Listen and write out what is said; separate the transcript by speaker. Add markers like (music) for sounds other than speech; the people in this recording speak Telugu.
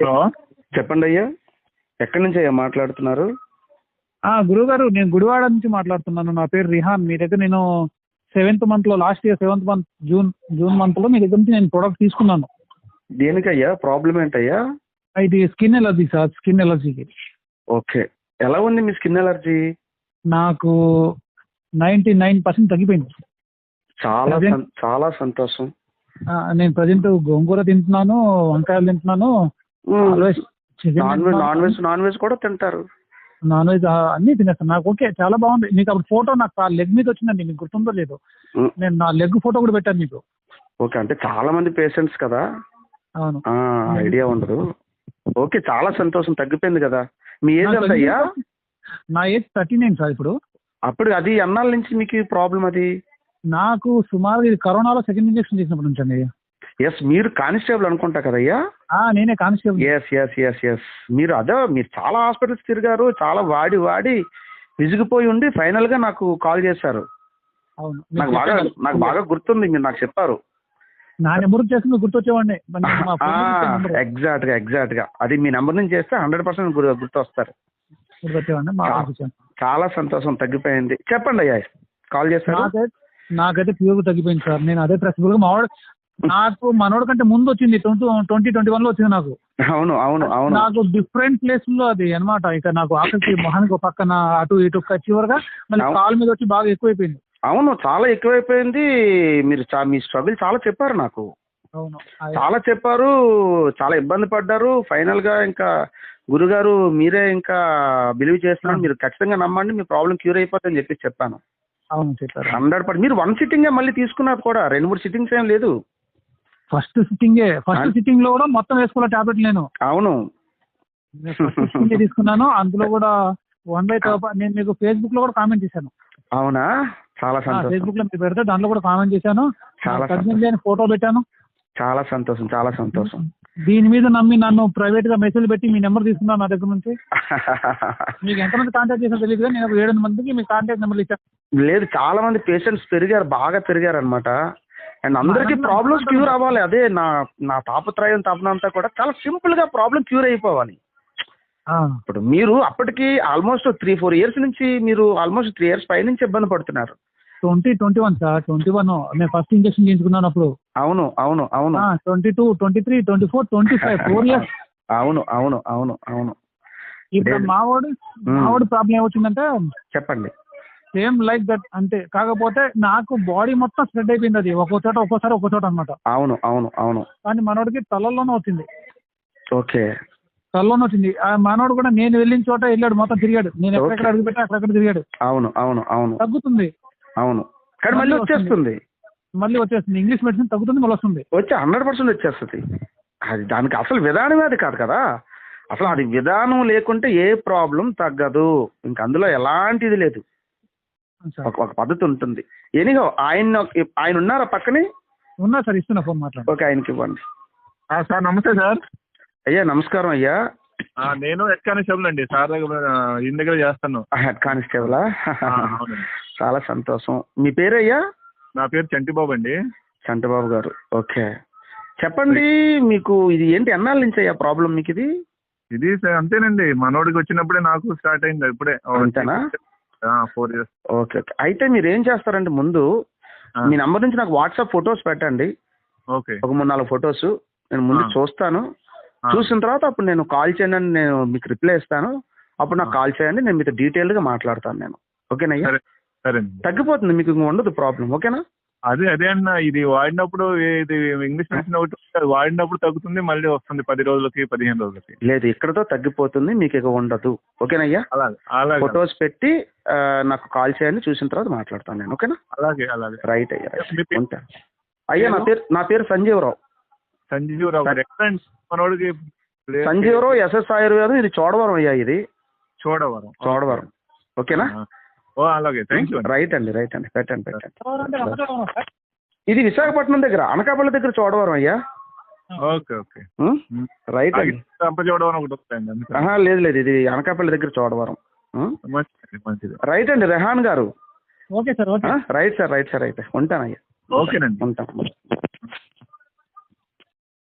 Speaker 1: హలో
Speaker 2: చెప్పండి అయ్యా. ఎక్కడి నుంచి అయ్యా మాట్లాడుతున్నారు?
Speaker 1: ఆ, గురుగారు నేను గుడివాడ నుంచి మాట్లాడుతున్నాను. నా పేరు రిహాన్. మీ దగ్గర నేను సెవెంత్ మంత్లో last year seventh month June June మంత్లో మీ దగ్గర నుంచి నేను ప్రొడక్ట్ తీసుకున్నాను.
Speaker 2: దేనికయ్యా? ప్రాబ్లం ఏంటయ్యా?
Speaker 1: ఇది స్కిన్ ఎలర్జీ సార్ స్కిన్ ఎలర్జీకి
Speaker 2: ఓకే. ఎలా ఉంది మీ స్కిన్ ఎలర్జీ
Speaker 1: నాకు నైంటీ నైన్ పర్సెంట్ తగ్గిపోయింది.
Speaker 2: చాలా చాలా సంతోషం.
Speaker 1: నేను ప్రజెంట్ గోంగూర తింటున్నాను వంకాయలు తింటున్నాను
Speaker 2: non veg non veg non veg కూడా తింటారు.
Speaker 1: నాన్ వెజ్ అన్ని తినేస్తాను. నాకు ఓకే చాలా బాగుంది. మీకు అప్పుడు ఫోటో నాకు ఆ లెగ్ మీద వచ్చిందండి మీకు గుర్తుందో లేదు. నేను నా లెగ్ ఫోటో కూడా పెట్టాను మీకు
Speaker 2: ఓకే అంటే చాలా మంది పేషెంట్స్ కదా?
Speaker 1: అవును.
Speaker 2: ఐడియా ఉండదు. ఓకే చాలా సంతోషం తగ్గిపోయింది కదా. మీ ఏజ్
Speaker 1: నాకు
Speaker 2: ఎంత అయ్యా?
Speaker 1: నా ఏజ్ థర్టీ నైన్ సార్ ఇప్పుడు.
Speaker 2: అప్పుడు అది ఎన్నాళ్ళ నుంచి మీకు ప్రాబ్లం అది?
Speaker 1: నాకు సుమారు కరోనాలో సెకండ్ ఇంజెక్షన్ చేసినప్పటి నుంచి అండి.
Speaker 2: ఎస్ మీరు కానిస్టేబుల్ అనుకుంటా కదయ్యా?
Speaker 1: నేనే constable.
Speaker 2: Yes yes yes yes మీరు అదే మీరు చాలా హాస్పిటల్స్ తిరిగారు చాలా వాడి వాడి విసిగిపోయి ఉండి ఫైనల్గా నాకు కాల్ చేశారు. నాకు బాగా. నాకు బాగా గుర్తుంది మీరు నాకు చెప్పారు.
Speaker 1: నా నెంబర్ చేసి గుర్తొచ్చేవాడిని. మా
Speaker 2: ఎగ్జాక్ట్గా ఎగ్జాక్ట్గా అది మీ నెంబర్ నుంచి చేస్తే హండ్రెడ్ పర్సెంట్ గుర్తు వస్తారు
Speaker 1: మా.
Speaker 2: చాలా సంతోషం తగ్గిపోయింది. చెప్పండి అయ్యా కాల్ చేశారు?
Speaker 1: నాకైతే ప్యూర్ తగ్గిపోయింది సార్. నేను అదే గా మావాడు నాకు మనోడి కంటే ముందు వచ్చింది ట్వంటీ ట్వంటీ వన్లో వచ్చింది నాకు.
Speaker 2: అవును అవును అవును.
Speaker 1: నాకు డిఫరెంట్ ప్లేస్లో అది అన్నమాట. ఇక నాకు ఆకలికి మొహానికి పక్కన అటు ఇటు చివరగా మళ్ళీ. కాలు మీద వచ్చి బాగా ఎక్కువైపోయింది.
Speaker 2: అవును చాలా ఎక్కువైపోయింది. మీరు మీ స్ట్రగుల్ చాలా చెప్పారు నాకు. చాలా చెప్పారు చాలా ఇబ్బంది పడ్డారు. ఫైనల్గా ఇంకా గురుగారు మీరే ఇంకా బిలీవ్ చేస్తున్నారు. మీరు ఖచ్చితంగా నమ్మండి మీ ప్రాబ్లం క్యూర్ అయిపోతుందని చెప్పి చెప్పాను.
Speaker 1: అవును చెప్పారు.
Speaker 2: Hundred percent. మీరు వన్ సిట్టింగే మళ్ళీ తీసుకున్నారు కూడా. రెండు మూడు సిట్టింగ్స్ ఏం లేదు.
Speaker 1: ఫస్ట్ సిట్టింగే ఫస్ట్ సిట్టింగ్లో కూడా మొత్తం వేసుకోవాలి టాబ్లెట్ నేను?
Speaker 2: అవును.
Speaker 1: తీసుకున్నాను. అందులో కూడా వన్ బై నేను మీకు ఫేస్బుక్లో కూడా కామెంట్ చేశాను.
Speaker 2: అవునా? చాలా సంతోషం.
Speaker 1: ఫేస్బుక్లో మీరు పెడితే దాంట్లో కూడా కామెంట్ చేశాను.
Speaker 2: చాలా
Speaker 1: అని ఫోటో పెట్టాను.
Speaker 2: చాలా సంతోషం చాలా సంతోషం.
Speaker 1: దీని మీద నమ్మి నన్ను ప్రైవేట్గా మెసేజ్ పెట్టి మీ నెంబర్ తీసుకున్నాను నా దగ్గర నుంచి. (laughs) మీకు ఎంతమంది కాంటాక్ట్ చేసినా తెలియదు నేను ఏడు మందికి మీ కాంటాక్ట్ నెంబర్ ఇచ్చాను.
Speaker 2: లేదు చాలా మంది పేషెంట్స్ పెరిగారు బాగా పెరిగారు అనమాట అండ్ అందరికీ ప్రాబ్లమ్స్ క్యూర్ అవ్వాలి. అదే నా నా తాపత్రయం తపన అంతా కూడా చాలా సింపుల్గా ప్రాబ్లం క్యూర్ అయిపోవాలి. ఇప్పుడు మీరు అప్పటికి ఆల్మోస్ట్ త్రీ ఫోర్ ఇయర్స్ నుంచి మీరు ఆల్మోస్ట్ త్రీ ఇయర్స్ పై నుంచి ఇబ్బంది పడుతున్నారు.
Speaker 1: Twenty twenty one sir twenty one నేను ఫస్ట్ ఇంజక్షన్ చేయించుకున్నాను అప్పుడు.
Speaker 2: అవును అవును అవును.
Speaker 1: Twenty two twenty three twenty four twenty five four (laughs) years
Speaker 2: అవును అవును అవును అవును.
Speaker 1: ఇప్పుడు. మావాడు. మావాడు ప్రాబ్లం ఏమొచ్చిందంటే
Speaker 2: చెప్పండి.
Speaker 1: సేమ్ లైక్ దట్ అంటే కాకపోతే నాకు బాడీ మొత్తం స్ప్రెడ్ అయిపోయింది అది. ఒక్కో చోట ఒక్కోసారి ఒక్కో చోట అనమాట
Speaker 2: అవును అవును అవును.
Speaker 1: కానీ మనోడికి తలల్లోనే వచ్చింది.
Speaker 2: ఓకే.
Speaker 1: తలలోనే వచ్చింది. ఆ మనోడు కూడా నేను వెళ్ళిన చోట వెళ్ళాడు మొత్తం తిరిగాడు. నేను ఎక్కడెక్కడ. అడుగు పెట్టా అక్కడక్కడ తిరిగాడు.
Speaker 2: అవును అవును అవును.
Speaker 1: తగ్గుతుంది.
Speaker 2: అవును. కానీ మళ్ళీ వచ్చేస్తుంది.
Speaker 1: మళ్ళీ వచ్చేస్తుంది. ఇంగ్లీష్ మెడిసిన్ తగ్గుతుంది మళ్ళీ వస్తుంది.
Speaker 2: వచ్చి హండ్రెడ్ పర్సెంట్ వచ్చేస్తుంది. అది దానికి అసలు విధానమే అది కాదు కదా. అసలు అది విధానం లేకుంటే ఏ ప్రాబ్లం తగ్గదు. ఇంక అందులో ఎలాంటిది లేదు. ఒక పద్ధతి ఉంటుంది. ఎనీహో ఆయన ఆయన ఉన్నారా పక్కనే?
Speaker 1: ఉన్నా సార్ ఇస్తున్నా ఫోన్ మాట్లాడు.
Speaker 2: ఓకే ఆయనకి ఇవ్వండి.
Speaker 3: సార్ నమస్తే సార్.
Speaker 2: అయ్యా నమస్కారం అయ్యా.
Speaker 3: నేను హెడ్ కానిస్టేబుల్ అండి. సార్ దగ్గర ఈయన దగ్గర చేస్తాను.
Speaker 2: హెడ్ కానిస్టేబులా? చాలా సంతోషం. మీ పేరు అయ్యా?
Speaker 3: నా పేరు చంటిబాబు అండి.
Speaker 2: చంటబాబు గారు. ఓకే. చెప్పండి మీకు ఇది ఏంటి? ఎన్నాళ్ళ నుంచి అయ్యా ప్రాబ్లం మీకు ఇది?
Speaker 3: ఇది అంతేనండి. మనోడికి వచ్చినప్పుడే నాకు స్టార్ట్ అయింది ఇప్పుడే.
Speaker 2: అంతేనా?
Speaker 3: Four years
Speaker 2: okay okay. అయితే మీరు ఏం చేస్తారంటే ముందు మీ నంబర్ నుంచి నాకు వాట్సాప్ ఫొటోస్ పెట్టండి.
Speaker 3: ఓకే.
Speaker 2: ఒక మూడు నాలుగు ఫొటోస్. నేను ముందు. చూస్తాను. చూసిన తర్వాత అప్పుడు నేను కాల్ చేయండి నేను మీకు రిప్లై ఇస్తాను. అప్పుడు నాకు. కాల్ చేయండి నేను మీతో డీటెయిల్గా మాట్లాడతాను నేను. ఓకేనయ్యా?
Speaker 3: సరే
Speaker 2: తగ్గిపోతుంది మీకు ఇంక ఉండదు ప్రాబ్లం ఓకేనా?
Speaker 3: అదే అదే అన్న ఇది వాడినప్పుడు ఇది ఇంగ్లీష్ మెడిసిన్ ఒకటి అది వాడినప్పుడు తగ్గుతుంది మళ్ళీ వస్తుంది పది రోజులకి పదిహేను రోజులకి.
Speaker 2: లేదు ఇక్కడతో తగ్గిపోతుంది మీకు ఇక ఉండదు. ఓకేనయ్యా?
Speaker 3: అలాగే అలాగే.
Speaker 2: ఫొటోస్ పెట్టి నాకు కాల్ చేయండి చూసిన తర్వాత మాట్లాడతాను నేను ఓకేనా?
Speaker 3: అలాగే అలాగే.
Speaker 2: రైట్ అయ్యా? ఉంటా. అయ్యా నా పేరు నా పేరు సంజీవరావు.
Speaker 3: సంజీవ్ రావు గారు ఎక్కడ అండి మనోడికి place
Speaker 2: సంజీవరావు ఎస్ఎస్ ఆయుర్వేదం ఇది చోడవరం అయ్యా ఇది.
Speaker 3: చోడవరం.
Speaker 2: చోడవరం. ఓకేనా.
Speaker 3: ఓ అలాగే. థ్యాంక్ యూ
Speaker 2: రైట్ అండి రైట్ అండి. పెట్టండి పెట్టండి. ఇది విశాఖపట్నం దగ్గర అనకాపల్లి దగ్గర చోడవరం అయ్యా?
Speaker 3: Okay okay?
Speaker 2: రైట్ అండి.
Speaker 3: ఒకటి
Speaker 2: లేదు లేదు. ఇది అనకాపల్లి దగ్గర చోడవరం. రైట్ అండి రెహాన్ గారు.
Speaker 1: Okay sir?
Speaker 2: Right sir right sir అయితే. ఉంటానయ్యా.
Speaker 3: ఓకేనండి.
Speaker 2: ఉంటాం